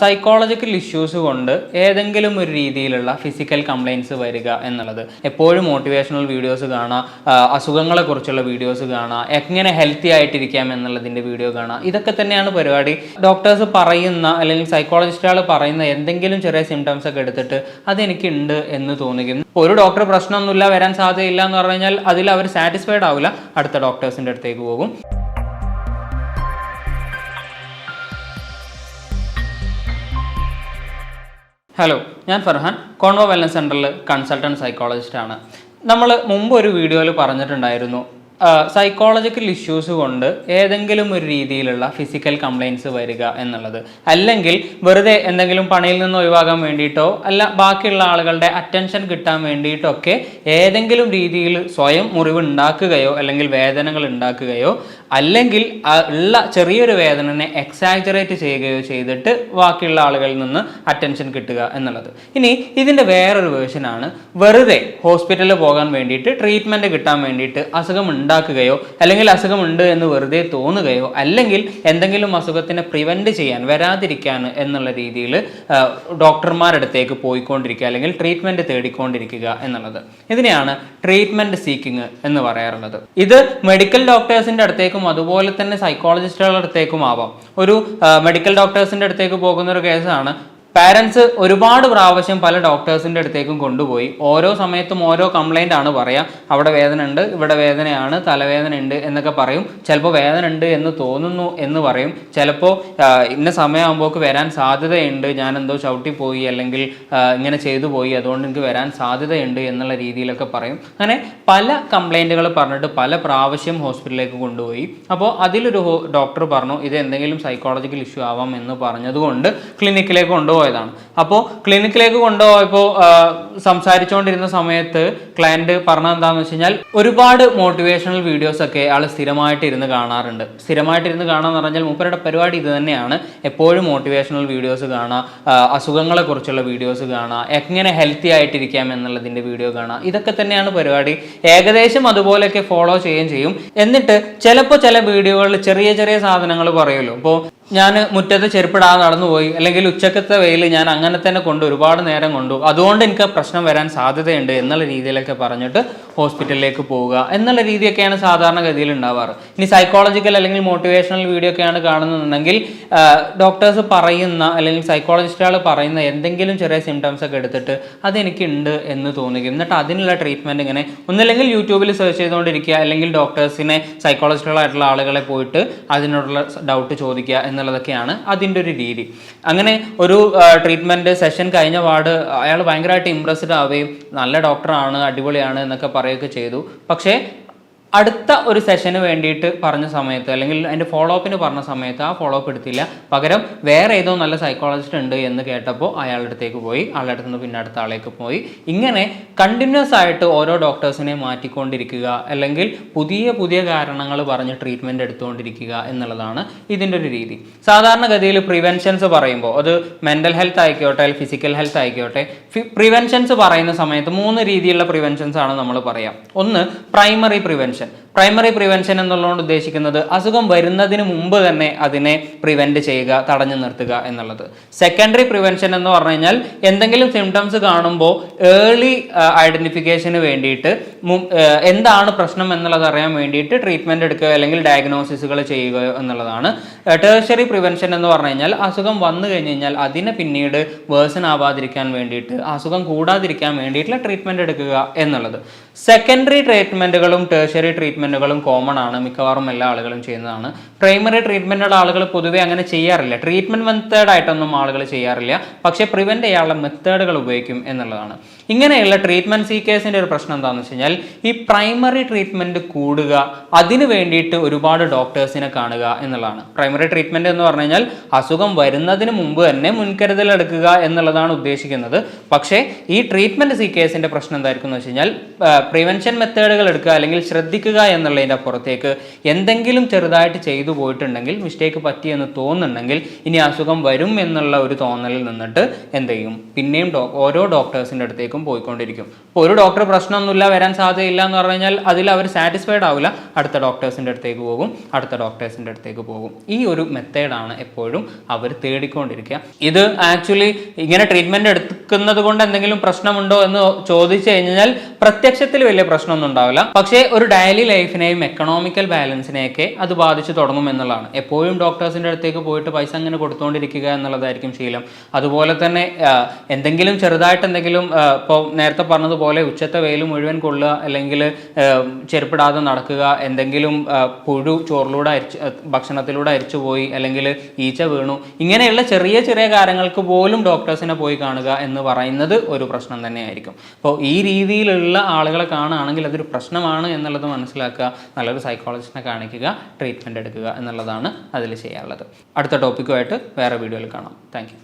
Psychological issues കൊണ്ട് ഏതെങ്കിലും ഒരു രീതിയിലുള്ള ഫിസിക്കൽ കംപ്ലയിൻസ് വരിക എന്നുള്ളത്. എപ്പോഴും മോട്ടിവേഷണൽ വീഡിയോസ് കാണാം അസുഖങ്ങളെക്കുറിച്ചുള്ള വീഡിയോസ് കാണാം എങ്ങനെ ഹെൽത്തി ആയിട്ടിരിക്കാം എന്നുള്ളതിന്റെ വീഡിയോ കാണാം. ഇതൊക്കെ തന്നെയാണ് പരിപാടി. ഡോക്ടേഴ്സ് പറയുന്ന അല്ലെങ്കിൽ സൈക്കോളജിസ്റ്റുകൾ പറയുന്ന എന്തെങ്കിലും ചെറിയ സിംറ്റംസ് ഒക്കെ എടുത്തിട്ട് അതെനിക്കുണ്ട് എന്ന് തോന്നുകയും ഒരു ഡോക്ടർ പ്രശ്നമൊന്നുമില്ല വരാൻ സാധ്യതയില്ല എന്ന് പറഞ്ഞു കഴിഞ്ഞാൽ അതിൽ അവർ സാറ്റിസ്ഫൈഡ് ആവില്ല. അടുത്ത ഡോക്ടേഴ്സിന്റെ അടുത്തേക്ക് പോകും. ഹലോ ഞാൻ ഫർഹാൻ കോൺവോ വെൽനസ് സെന്ററിൽ കൺസൾട്ടന്റ് സൈക്കോളജിസ്റ്റാണ് നമ്മൾ മുമ്പ് ഒരു വീഡിയോയിൽ പറഞ്ഞിട്ടുണ്ടായിരുന്നു സൈക്കോളജിക്കൽ ഇഷ്യൂസ് കൊണ്ട് ഏതെങ്കിലും ഒരു രീതിയിലുള്ള ഫിസിക്കൽ കംപ്ലയിൻസ് വരിക എന്നുള്ളത്. അല്ലെങ്കിൽ വെറുതെ എന്തെങ്കിലും പണിയിൽ നിന്ന് ഒഴിവാകാൻ വേണ്ടിയിട്ടോ അല്ല ബാക്കിയുള്ള ആളുകളുടെ അറ്റൻഷൻ കിട്ടാൻ വേണ്ടിയിട്ടോ ഒക്കെ ഏതെങ്കിലും രീതിയിൽ സ്വയം മുറിവ് ഉണ്ടാക്കുകയോ അല്ലെങ്കിൽ വേദനകൾ ഉണ്ടാക്കുകയോ അല്ലെങ്കിൽ ഉള്ള ചെറിയൊരു വേദനനെ എക്സാജറേറ്റ് ചെയ്യുകയോ ചെയ്തിട്ട് ബാക്കിയുള്ള ആളുകളിൽ നിന്ന് അറ്റൻഷൻ കിട്ടുക എന്നുള്ളത്. ഇനി ഇതിന്റെ വേറൊരു വേർഷനാണ് വെറുതെ ഹോസ്പിറ്റലിൽ പോകാൻ വേണ്ടിയിട്ട് ട്രീറ്റ്മെന്റ് കിട്ടാൻ വേണ്ടിയിട്ട് അസുഖം ഉണ്ടാക്കുകയോ അല്ലെങ്കിൽ അസുഖമുണ്ട് എന്ന് വെറുതെ തോന്നുകയോ അല്ലെങ്കിൽ എന്തെങ്കിലും അസുഖത്തിനെ പ്രിവെന്റ് ചെയ്യാൻ വരാതിരിക്കാൻ എന്നുള്ള രീതിയിൽ ഡോക്ടർമാരുടെ അടുത്തേക്ക് പോയിക്കൊണ്ടിരിക്കുക അല്ലെങ്കിൽ ട്രീറ്റ്മെന്റ് തേടിക്കൊണ്ടിരിക്കുക എന്നുള്ളത്. ഇതിനെയാണ് ട്രീറ്റ്മെന്റ് സീക്കിങ് എന്ന് പറയാറുള്ളത്. ഇത് മെഡിക്കൽ ഡോക്ടേഴ്സിന്റെ അടുത്തേക്കും അതുപോലെ തന്നെ സൈക്കോളജിസ്റ്റുകളുടെ അടുത്തേക്കും ആവാം. ഒരു മെഡിക്കൽ ഡോക്ടേഴ്സിന്റെ അടുത്തേക്ക് പോകുന്ന ഒരു കേസാണ് പാരൻസ് ഒരുപാട് പ്രാവശ്യം പല ഡോക്ടേഴ്സിന്റെ അടുത്തേക്കും കൊണ്ടുപോയി. ഓരോ സമയത്തും ഓരോ കംപ്ലൈന്റ് ആണ് പറയുക അവിടെ വേദന ഉണ്ട് ഇവിടെ വേദനയാണ് തലവേദന ഉണ്ട് എന്നൊക്കെ പറയും. ചിലപ്പോൾ വേദന ഉണ്ട് എന്ന് തോന്നുന്നു എന്ന് പറയും. ചിലപ്പോൾ ഇന്ന സമയമാകുമ്പോൾക്ക് വരാൻ സാധ്യതയുണ്ട്. ഞാൻ എന്തോ ചവിട്ടിപ്പോയി അല്ലെങ്കിൽ ഇങ്ങനെ ചെയ്തു പോയി. അതുകൊണ്ട് എനിക്ക് വരാൻ സാധ്യതയുണ്ട് എന്നുള്ള രീതിയിലൊക്കെ പറയും. അങ്ങനെ പല കംപ്ലൈന്റുകൾ പറഞ്ഞിട്ട് പല പ്രാവശ്യം ഹോസ്പിറ്റലിലേക്ക് കൊണ്ടുപോയി. അപ്പോൾ അതിലൊരു ഡോക്ടർ പറഞ്ഞു ഇത് എന്തെങ്കിലും സൈക്കോളജിക്കൽ ഇഷ്യൂ ആവാം എന്ന് പറഞ്ഞതുകൊണ്ട് ക്ലിനിക്കിലേക്ക് കൊണ്ടുപോയതാണ്. അപ്പോൾ ക്ലിനിക്കിലേക്ക് കൊണ്ടുപോയപ്പോൾ സംസാരിച്ചുകൊണ്ടിരുന്ന സമയത്ത് ക്ലയന്റ് പറഞ്ഞത് എന്താണെന്ന് വെച്ച് കഴിഞ്ഞാൽ ഒരുപാട് മോട്ടിവേഷണൽ വീഡിയോസ് ഒക്കെ ആൾ സ്ഥിരമായിട്ട് ഇരുന്ന് കാണാറുണ്ട്. സ്ഥിരമായിട്ട് ഇരുന്ന് കാണാന്ന് പറഞ്ഞാൽ മൂപ്പരുടെ പരിപാടി ഇത് തന്നെയാണ്. എപ്പോഴും മോട്ടിവേഷണൽ വീഡിയോസ് കാണാം ആ, അസുഖങ്ങളെക്കുറിച്ചുള്ള വീഡിയോസ് കാണാം എങ്ങനെ ഹെൽത്തി ആയിട്ടിരിക്കാം എന്നുള്ളതിന്റെ വീഡിയോ കാണാം. ഇതൊക്കെ തന്നെയാണ് പരിപാടി. ഏകദേശം അതുപോലെയൊക്കെ ഫോളോ ചെയ്യുകയും ചെയ്യും. എന്നിട്ട് ചിലപ്പോൾ ചില വീഡിയോകളിൽ ചെറിയ ചെറിയ സാധനങ്ങൾ പറയുമല്ലോ. ഇപ്പോൾ ഞാൻ മുറ്റത്ത് ചെരുപ്പിടാതെ നടന്നു പോയി അല്ലെങ്കിൽ ഉച്ചക്കത്തെ വെയിൽ ഞാൻ അങ്ങനെ തന്നെ കൊണ്ടു ഒരുപാട് നേരം കൊണ്ടു. അതുകൊണ്ട് എനിക്ക് പ്രശ്നം വരാൻ സാധ്യതയുണ്ട് എന്നുള്ള രീതിയിലൊക്കെ പറഞ്ഞിട്ട് ഹോസ്പിറ്റലിലേക്ക് പോവുക എന്നുള്ള രീതിയൊക്കെയാണ് സാധാരണഗതിയിൽ ഉണ്ടാവാറ്. ഇനി സൈക്കോളജിക്കൽ അല്ലെങ്കിൽ മോട്ടിവേഷണൽ വീഡിയോ ഒക്കെയാണ് കാണുന്നുണ്ടെങ്കിൽ ഡോക്ടേഴ്സ് പറയുന്ന അല്ലെങ്കിൽ സൈക്കോളജിസ്റ്റുകൾ പറയുന്ന എന്തെങ്കിലും ചെറിയ സിംറ്റംസ് ഒക്കെ എടുത്തിട്ട് അതെനിക്കുണ്ട് എന്ന് തോന്നുകയും എന്നിട്ട് അതിനുള്ള ട്രീറ്റ്മെന്റ് ഇങ്ങനെ ഒന്നില്ലെങ്കിൽ യൂട്യൂബിൽ സെർച്ച് ചെയ്തുകൊണ്ടിരിക്കുക അല്ലെങ്കിൽ ഡോക്ടേഴ്സിനെ സൈക്കോളജിസ്റ്റുകളായിട്ടുള്ള ആളുകളെ പോയിട്ട് അതിനോടുള്ള ഡൗട്ട് ചോദിക്കുക എന്നുള്ളതൊക്കെയാണ് അതിന്റെ ഒരു രീതി. അങ്ങനെ ഒരു ട്രീറ്റ്മെന്റ് സെഷൻ കഴിഞ്ഞ പാട് അയാൾ ഭയങ്കരമായിട്ട് ഇമ്പ്രസ്ഡ് ആവുകയും നല്ല ഡോക്ടറാണ് അടിപൊളിയാണ് എന്നൊക്കെ പറയുകയൊക്കെ ചെയ്തു. പക്ഷേ അടുത്ത ഒരു സെഷന് വേണ്ടിയിട്ട് പറഞ്ഞ സമയത്ത് അല്ലെങ്കിൽ അതിന്റെ ഫോളോ അപ്പിന് പറഞ്ഞ സമയത്ത് ആ ഫോളോ അപ്പ് എടുത്തില്ല. പകരം വേറെ ഏതോ നല്ല സൈക്കോളജിസ്റ്റ് ഉണ്ട് എന്ന് കേട്ടപ്പോൾ അയാളുടെ അടുത്തേക്ക് പോയി ആളുടെ അടുത്ത് നിന്ന് പിന്നെ അടുത്ത ആളേക്ക് പോയി. ഇങ്ങനെ കണ്ടിന്യൂസ് ആയിട്ട് ഓരോ ഡോക്ടേഴ്സിനെ മാറ്റിക്കൊണ്ടിരിക്കുക അല്ലെങ്കിൽ പുതിയ പുതിയ കാരണങ്ങൾ പറഞ്ഞ് ട്രീറ്റ്മെന്റ് എടുത്തുകൊണ്ടിരിക്കുക എന്നുള്ളതാണ് ഇതിന്റെ ഒരു രീതി. സാധാരണഗതിയിൽ പ്രിവെൻഷൻസ് പറയുമ്പോൾ അത് മെന്റൽ ഹെൽത്ത് ആയിക്കോട്ടെ അല്ലെങ്കിൽ ഫിസിക്കൽ ഹെൽത്ത് ആയിക്കോട്ടെ പ്രിവെൻഷൻസ് പറയുന്ന സമയത്ത് മൂന്ന് രീതിയിലുള്ള പ്രിവെൻഷൻസ് ആണ് നമ്മൾ പറയാം. ഒന്ന് primary prevention question primary prevention എന്നുള്ളതുകൊണ്ട് ഉദ്ദേശിക്കുന്നത് അസുഖം വരുന്നതിന് മുമ്പ് തന്നെ അതിനെ പ്രിവെന്റ് ചെയ്യുക തടഞ്ഞു നിർത്തുക എന്നുള്ളത്. സെക്കൻഡറി പ്രിവെൻഷൻ എന്ന് പറഞ്ഞു കഴിഞ്ഞാൽ എന്തെങ്കിലും സിംറ്റംസ് കാണുമ്പോൾ ഏർലി ഐഡന്റിഫിക്കേഷന് വേണ്ടിയിട്ട് എന്താണ് പ്രശ്നം എന്നുള്ളത് അറിയാൻ വേണ്ടിയിട്ട് ട്രീറ്റ്മെന്റ് എടുക്കുക അല്ലെങ്കിൽ ഡയഗ്നോസിസുകൾ ചെയ്യുക എന്നുള്ളതാണ്. ടേഴ്ഷറി പ്രിവെൻഷൻ എന്ന് പറഞ്ഞു കഴിഞ്ഞാൽ അസുഖം വന്നു കഴിഞ്ഞ് കഴിഞ്ഞാൽ അതിനെ പിന്നീട് വേഴ്സൺ ആവാതിരിക്കാൻ വേണ്ടിയിട്ട് അസുഖം കൂടാതിരിക്കാൻ വേണ്ടിയിട്ടുള്ള ട്രീറ്റ്മെന്റ് എടുക്കുക എന്നുള്ളത്. സെക്കൻഡറി ട്രീറ്റ്മെന്റുകളും ടേഴ്ഷറി ട്രീറ്റ്മെന്റുകളും കോമൺ ആണ്. മിക്കവാറും എല്ലാ ആളുകളും ചെയ്യുന്നതാണ്. പ്രൈമറി ട്രീറ്റ്മെന്റുള്ള ആളുകൾ പൊതുവെ അങ്ങനെ ചെയ്യാറില്ല. ട്രീറ്റ്മെന്റ് മെത്തേഡായിട്ടൊന്നും ആളുകൾ ചെയ്യാറില്ല. പക്ഷേ പ്രിവെന്റ് ചെയ്യാനുള്ള മെത്തേഡുകൾ ഉപയോഗിക്കും എന്നുള്ളതാണ്. ഇങ്ങനെയുള്ള ട്രീറ്റ്മെന്റ് സീക്കേഴ്സിന്റെ ഒരു പ്രശ്നം എന്താണെന്ന് വെച്ച് കഴിഞ്ഞാൽ ഈ പ്രൈമറി ട്രീറ്റ്മെന്റ് കൂടുക അതിന് വേണ്ടിയിട്ട് ഒരുപാട് ഡോക്ടേഴ്സിനെ കാണുക എന്നുള്ളതാണ്. പ്രൈമറി ട്രീറ്റ്മെന്റ് എന്ന് പറഞ്ഞു കഴിഞ്ഞാൽ അസുഖം വരുന്നതിന് മുമ്പ് തന്നെ മുൻകരുതൽ എടുക്കുക എന്നുള്ളതാണ് ഉദ്ദേശിക്കുന്നത്. പക്ഷേ ഈ ട്രീറ്റ്മെന്റ് സീക്കേഴ്സിന്റെ പ്രശ്നം എന്തായിരിക്കും എന്ന് വെച്ച് കഴിഞ്ഞാൽ പ്രിവെൻഷൻ മെത്തേഡുകൾ എടുക്കുക അല്ലെങ്കിൽ ശ്രദ്ധിക്കുക എന്നുള്ളതിന്റെ അപ്പുറത്തേക്ക് എന്തെങ്കിലും ചെറുതായിട്ട് ചെയ്തു പോയിട്ടുണ്ടെങ്കിൽ മിസ്റ്റേക്ക് പറ്റിയെന്ന് തോന്നുന്നുണ്ടെങ്കിൽ ഇനി അസുഖം വരും എന്നുള്ള ഒരു തോന്നലിൽ നിന്നിട്ട് എന്ത് ചെയ്യും? പിന്നെയും ഓരോ ഡോക്ടേഴ്സിന്റെ അടുത്തേക്കും പോയിക്കൊണ്ടിരിക്കും. ഇപ്പോൾ ഒരു ഡോക്ടർ പ്രശ്നമൊന്നുമില്ല വരാൻ സാധ്യതയില്ല എന്ന് പറഞ്ഞു കഴിഞ്ഞാൽ അതിൽ അവർ സാറ്റിസ്ഫൈഡ് ആവില്ല. അടുത്ത ഡോക്ടേഴ്സിന്റെ അടുത്തേക്ക് പോകും അടുത്ത ഡോക്ടേഴ്സിന്റെ അടുത്തേക്ക് പോകും. ഈ ഒരു മെത്തേഡാണ് എപ്പോഴും അവർ തേടിക്കൊണ്ടിരിക്കുക. ഇത് ആക്ച്വലി ഇങ്ങനെ ട്രീറ്റ്മെന്റ് എടുക്കുന്നത് കൊണ്ട് എന്തെങ്കിലും പ്രശ്നമുണ്ടോ എന്ന് ചോദിച്ചു കഴിഞ്ഞാൽ പ്രത്യക്ഷത്തിൽ വലിയ പ്രശ്നമൊന്നും ഉണ്ടാവില്ല. പക്ഷേ ഒരു ഡെയിലി ലൈഫിനെയും എക്കണോമിക്കൽ ബാലൻസിനെയൊക്കെ അത് ബാധിച്ചു തുടങ്ങും എന്നുള്ളതാണ്. എപ്പോഴും ഡോക്ടേഴ്സിന്റെ അടുത്തേക്ക് പോയിട്ട് പൈസ അങ്ങനെ കൊടുത്തുകൊണ്ടിരിക്കുക എന്നുള്ളതായിരിക്കും ശീലം. അതുപോലെ തന്നെ എന്തെങ്കിലും ചെറുതായിട്ട് എന്തെങ്കിലും ഇപ്പോൾ നേരത്തെ പറഞ്ഞതുപോലെ ഉച്ചത്തെ വെയിൽ മുഴുവൻ കൊള്ളുക അല്ലെങ്കിൽ ചെരുപ്പിടാതെ നടക്കുക എന്തെങ്കിലും പുഴു ചോറിലൂടെ അരിച്ച് ഭക്ഷണത്തിലൂടെ അരിച്ചു പോയി അല്ലെങ്കിൽ ഈച്ച വീണു ഇങ്ങനെയുള്ള ചെറിയ ചെറിയ കാര്യങ്ങൾക്ക് പോലും ഡോക്ടേഴ്സിനെ പോയി കാണുക എന്ന് പറയുന്നത് ഒരു പ്രശ്നം തന്നെയായിരിക്കും. അപ്പോൾ ഈ രീതിയിലുള്ള ആളുകളെ കാണുകയാണെങ്കിൽ അതൊരു പ്രശ്നമാണ് എന്നുള്ളത് മനസ്സിലാക്കുക നല്ലൊരു സൈക്കോളജിസ്റ്റിനെ കാണിക്കുക ട്രീറ്റ്മെന്റ് എടുക്കുക എന്നുള്ളതാണ് അതിൽ ചെയ്യാനുള്ളത്. അടുത്ത ടോപ്പിക്കുമായിട്ട് വേറെ വീഡിയോയിൽ കാണാം. താങ്ക്